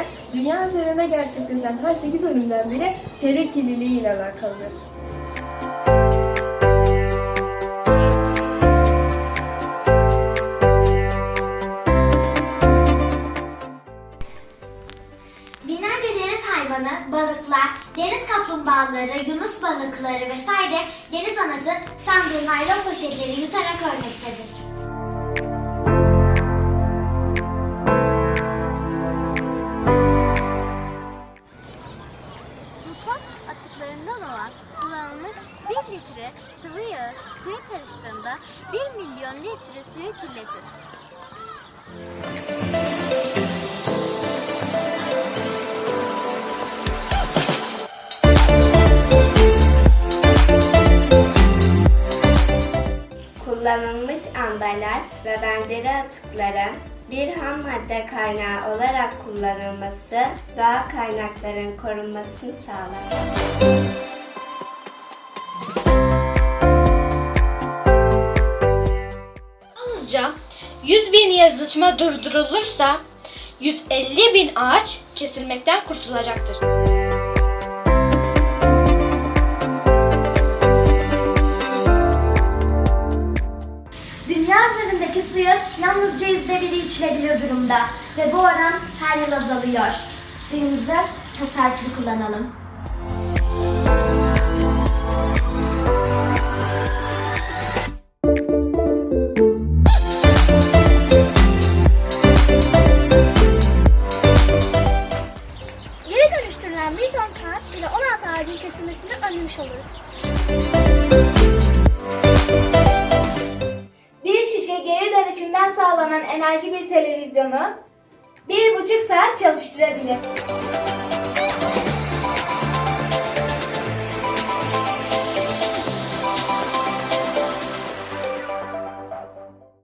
Göre dünya üzerinde gerçekleşen her 8 ölümden biri çevre kirliliği ile alakalıdır. Hayvanı, balıklar, deniz kaplumbağaları, yunus balıkları vesaire deniz anası sandığı naylon poşetleri yutarak ölmektedir. Litre sıvı suya karıştığında 1 milyon litre suyu kirletir. Kullanılmış ambalaj ve benzeri atıkların bir ham madde kaynağı olarak kullanılması doğal kaynakların korunmasını sağlar. 100 bin yazışma durdurulursa 150 bin ağaç kesilmekten kurtulacaktır. Dünya üzerindeki suyun yalnızca yüzde biri içilebilir durumda ve bu oran her yıl azalıyor. Suyumuzu tasarruflu kullanalım. Ton kağıt ile 16 ağacın kesilmesini önlemiş oluruz. Bir şişe geri dönüşümden sağlanan enerji bir televizyonu bir buçuk saat çalıştırabilir.